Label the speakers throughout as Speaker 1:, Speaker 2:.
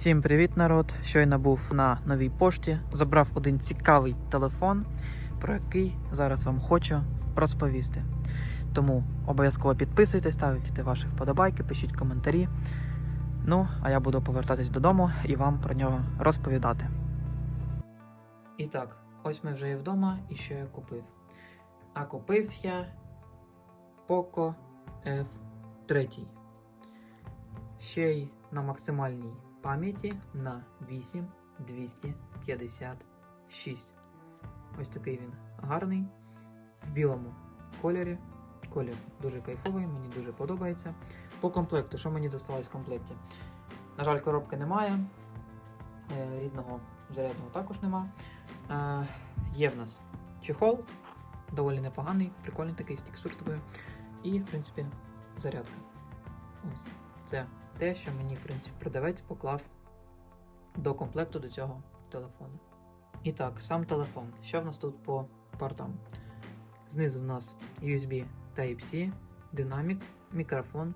Speaker 1: Всім привіт, народ! Щойно був на новій пошті. Забрав один цікавий телефон, про який зараз вам хочу розповісти. Тому обов'язково підписуйтесь, ставте ваші вподобайки, пишіть коментарі. Ну, а я буду повертатись додому і вам про нього розповідати. І так, ось ми вже є вдома, і що я купив. А купив я Poco F3. Ще й на максимальній пам'яті на 8256. Ось такий він гарний. В білому кольорі. Колір дуже кайфовий, мені дуже подобається. По комплекту, що мені досталось в комплекті? На жаль, коробки немає. Е, Рідного зарядного також нема. Е, Є в нас чехол, доволі непоганий, прикольний такий з текстуркою. І, в принципі, зарядка. Ось. Це те, що мені, в принципі, продавець поклав до комплекту до цього телефону. І так, сам телефон. Що в нас тут по портам? Знизу в нас USB Type-C, динамік, мікрофон,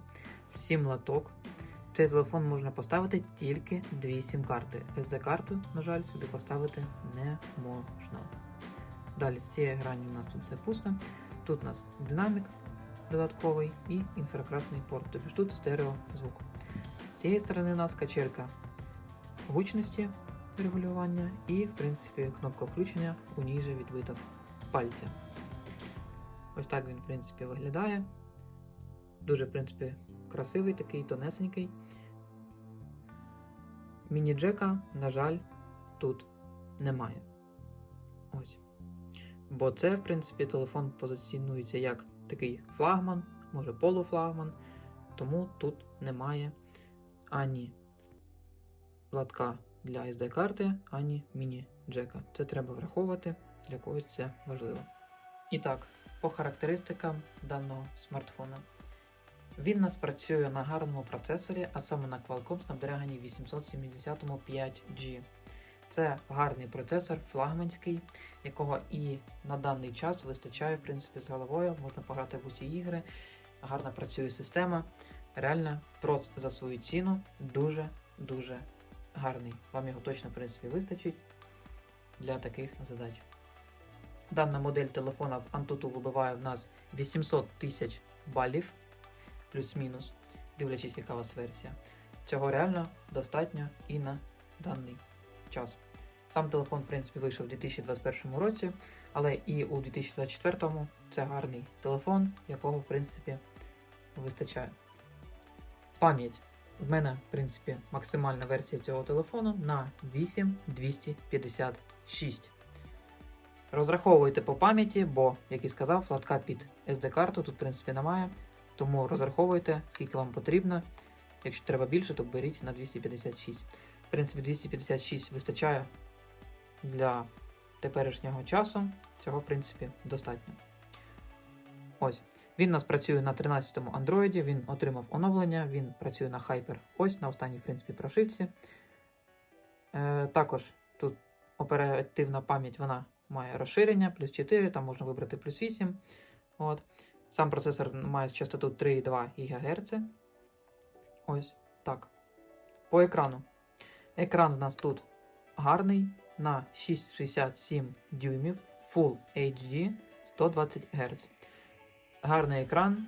Speaker 1: 7 латок. Цей телефон можна поставити тільки дві сім-карти. SD-карту, на жаль, сюди поставити не можна. Далі з цієї грані у нас тут все пусто. Тут у нас динамік додатковий і інфракрасний порт, тобто тут стерео звук. З цієї сторони у нас качелька гучності регулювання і, в принципі, кнопка включення у ній же відбиток пальця. Ось так він, в принципі, виглядає. Дуже, в принципі, красивий такий, тонесенький. Міні-джека, на жаль, тут немає. Ось. Бо це, в принципі, телефон позиціонується як такий флагман, може полуфлагман, тому тут немає ані платка для SD-карти, ані міні-джека. Це треба враховувати, для когось це важливо. І так, по характеристикам даного смартфона. Він нас працює на гарному процесорі, а саме на Qualcomm Snapdragon 870 5G. Це гарний процесор, флагманський, якого і на даний час вистачає в принципі з головою. Можна пограти в усі ігри, гарно працює система. Реально, проц за свою ціну дуже-дуже гарний. Вам його точно в принципі вистачить для таких задач. Дана модель телефона в Antutu вибиває в нас 800 тисяч балів, плюс-мінус, дивлячись, яка у вас версія. Цього реально достатньо і на даний час. Сам телефон, в принципі, вийшов у 2021 році, але і у 2024 це гарний телефон, якого, в принципі, вистачає. Пам'ять. В мене, в принципі, максимальна версія цього телефону на 8256. Розраховуйте по пам'яті, бо, як і сказав, флатка під SD-карту тут, в принципі, немає. Тому розраховуйте, скільки вам потрібно. Якщо треба більше, то беріть на 256. В принципі, 256 вистачає для теперішнього часу. Цього, в принципі, достатньо. Ось. Він у нас працює на 13-му Android, він отримав оновлення, він працює на Hyper ось на останній, в принципі, прошивці. Е, також тут оперативна пам'ять вона має розширення, плюс 4, там можна вибрати плюс 8. От. Сам процесор має частоту 3,2 ГГц. Ось так. По екрану. Екран у нас тут гарний на 6,67 дюймів Full HD 120 Гц. Гарний екран.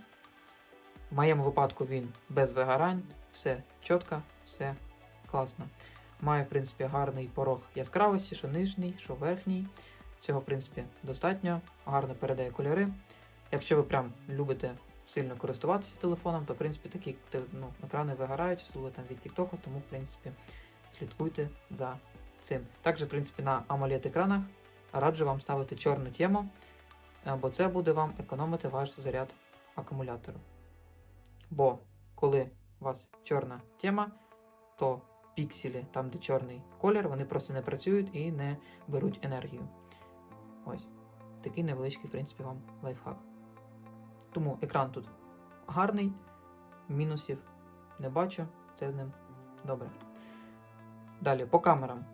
Speaker 1: В моєму випадку він без вигорань, все чітко, все класно. Має, в принципі, гарний порог яскравості, що нижній, що верхній. Цього, в принципі, достатньо. Гарно передає кольори. Якщо ви прям любите сильно користуватися телефоном, то в принципі такі ну, екрани вигорають, слуги там від TikTok, тому в принципі слідкуйте за цим. Також, в принципі, на amoled екранах раджу вам ставити чорну тему, бо це буде вам економити ваш заряд акумулятору. Бо коли у вас чорна тема, то пікселі, там де чорний колір, вони просто не працюють і не беруть енергію. Ось. Такий невеличкий, в принципі, вам лайфхак. Тому екран тут гарний, мінусів не бачу, це з ним добре. Далі по камерам.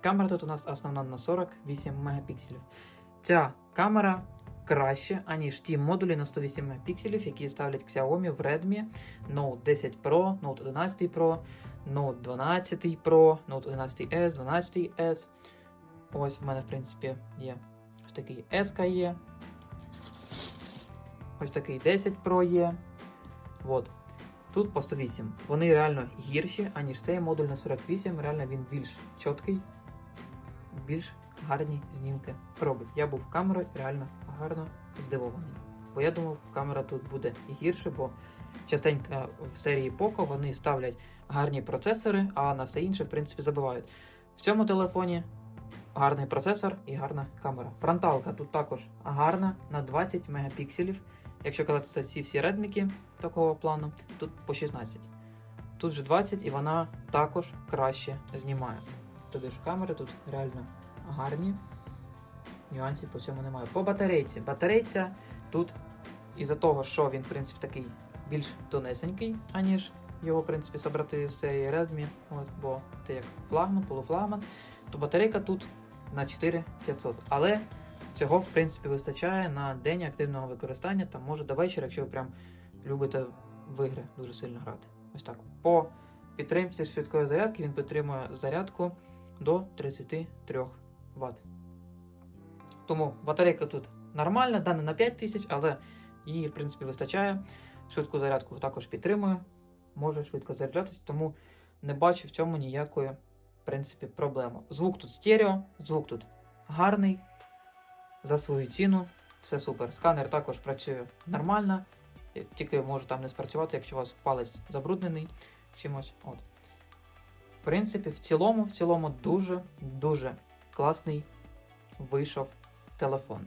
Speaker 1: Камера тут у нас основна на 48 мегапікселів. Ця камера краще, аніж ті модулі на 108 мегапікселів, які ставлять Xiaomi в Redmi Note 10 Pro, Note 11 Pro, Note 12 Pro, Note 11S, 12S. Ось в мене, в принципі, є ось такий S є. Ось такий 10 Pro є. От. Тут по 108. Вони реально гірші, аніж цей модуль на 48. Реально він більш чіткий, більш гарні знімки робить. Я був камерою реально гарно здивований. Бо я думав, камера тут буде і гірше, бо частенько в серії Poco вони ставлять гарні процесори, а на все інше, в принципі, забивають. В цьому телефоні гарний процесор і гарна камера. Фронталка тут також гарна на 20 мегапікселів. Якщо казати це всі всі редміки такого плану, тут по 16. Тут же 20 і вона також краще знімає. Тобто ж камери тут реально гарні. Нюансів по цьому немає. По батарейці. Батарейця тут із-за того, що він, в принципі, такий більш тонесенький, аніж його, в принципі, собрати з серії Redmi, от, бо це як флагман, полуфлагман, то батарейка тут на 4500. Але цього, в принципі, вистачає на день активного використання, там може до вечора, якщо ви прям любите в ігри дуже сильно грати. Ось так. По підтримці швидкої зарядки він підтримує зарядку до 33 Вт. Тому батарейка тут нормальна, да, не на 5000, але її, в принципі, вистачає. Швидку зарядку також підтримує, може швидко заряджатись, тому не бачу в цьому ніякої, в принципі, проблеми. Звук тут стерео, звук тут гарний. За свою ціну, все супер. Сканер також працює нормально, тільки може там не спрацювати, якщо у вас палець забруднений чимось. От. В принципі, в цілому, в цілому дуже дуже класний вийшов телефон.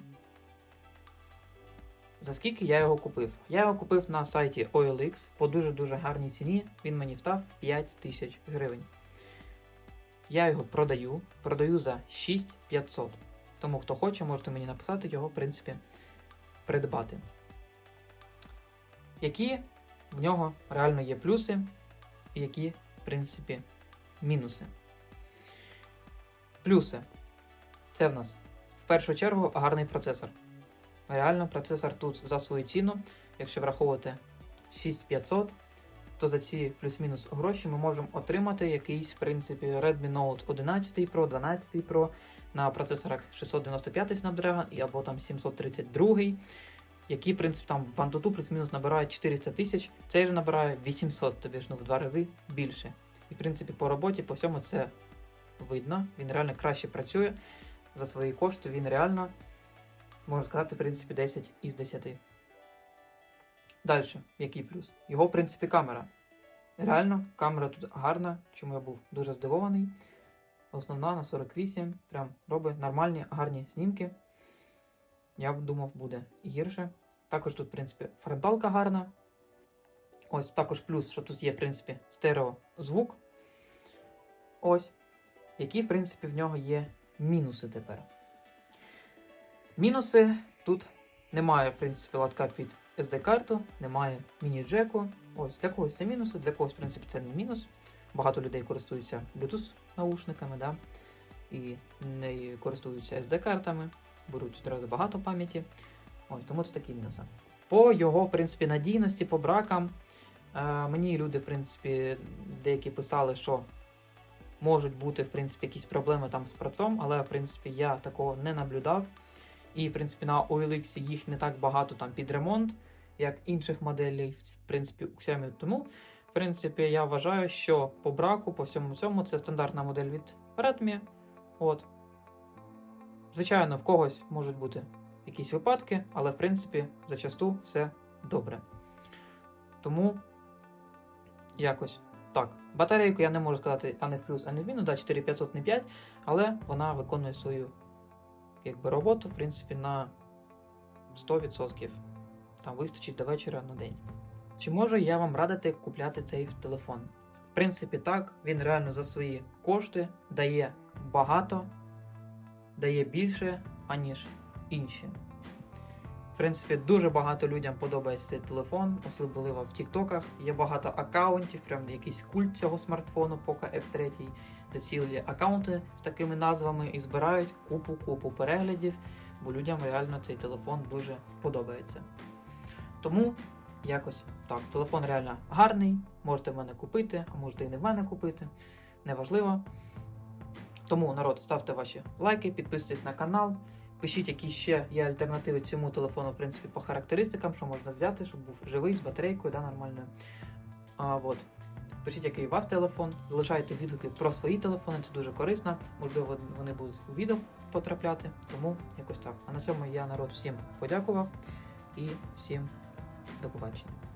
Speaker 1: За скільки я його купив? Я його купив на сайті OLX по дуже-дуже гарній ціні. Він мені встав 5 тисяч гривень. Я його продаю, продаю за 6500. Тому хто хоче, можете мені написати його, в принципі, придбати. Які в нього реально є плюси, і які, в принципі, мінуси. Плюси. Це в нас в першу чергу гарний процесор. Реально, процесор тут за свою ціну, якщо враховувати 6500, то за ці плюс-мінус гроші ми можемо отримати якийсь, в принципі, Redmi Note 11 Pro, 12 Pro на процесорах 695 Snapdragon або там 732, які, в принципі, там в Antutu плюс-мінус набирають 400 тисяч, цей же набирає 800, тобі ж ну, в два рази більше. І, в принципі, по роботі, по всьому це видно. Він реально краще працює за свої кошти, він реально, можна сказати, в принципі, 10 із 10. Далі, який плюс? Його, в принципі, камера. Реально, камера тут гарна, чому я був дуже здивований. Основна на 48, прям робить нормальні, гарні знімки. Я думав, буде гірше. Також тут, в принципі, фронталка гарна. Ось також плюс, що тут є, в принципі, стереозвук. Ось. Які, в принципі, в нього є мінуси тепер. Мінуси тут немає, в принципі, латка під SD-карту, немає міні-джеку. Ось для когось це мінуси, для когось, в принципі, це не мінус. Багато людей користуються Bluetooth наушниками, да? і не користуються SD-картами, беруть одразу багато пам'яті. Ось, тому це такі мінуси. По його, в принципі, надійності, по бракам. Е, мені люди, в принципі, деякі писали, що можуть бути, в принципі, якісь проблеми там з працом, але, в принципі, я такого не наблюдав. І, в принципі, на OLX їх не так багато там під ремонт, як інших моделей, в принципі, у Xiaomi. Тому, в принципі, я вважаю, що по браку, по всьому цьому, це стандартна модель від Redmi. От. Звичайно, в когось можуть бути якісь випадки, але в принципі зачасту все добре. Тому якось. Батарейку я не можу сказати а не в плюс, а не в мінус, да, 4500 не 5, але вона виконує свою якби, роботу, в принципі, на 100%. Там вистачить до вечора на день. Чи можу я вам радити купляти цей телефон? В принципі, так, він реально за свої кошти дає багато, дає більше, аніж інші. Принципі, дуже багато людям подобається цей телефон, особливо в Тіктоках. Є багато аккаунтів, прям якийсь культ цього смартфону Poco F3, де цілі аккаунти з такими назвами і збирають купу-купу переглядів, бо людям реально цей телефон дуже подобається. Тому якось так. Телефон реально гарний, можете в мене купити, а можете і не в мене купити. Неважливо. Тому, народ, ставте ваші лайки, підписуйтесь на канал. Пишіть, які ще є альтернативи цьому телефону, в принципі, по характеристикам, що можна взяти, щоб був живий з батарейкою, да, нормальною. А, от. Пишіть, який у вас телефон, залишайте відгуки про свої телефони, це дуже корисно. Можливо, вони будуть у відео потрапляти, тому якось так. А на цьому я народ всім подякував і всім до побачення.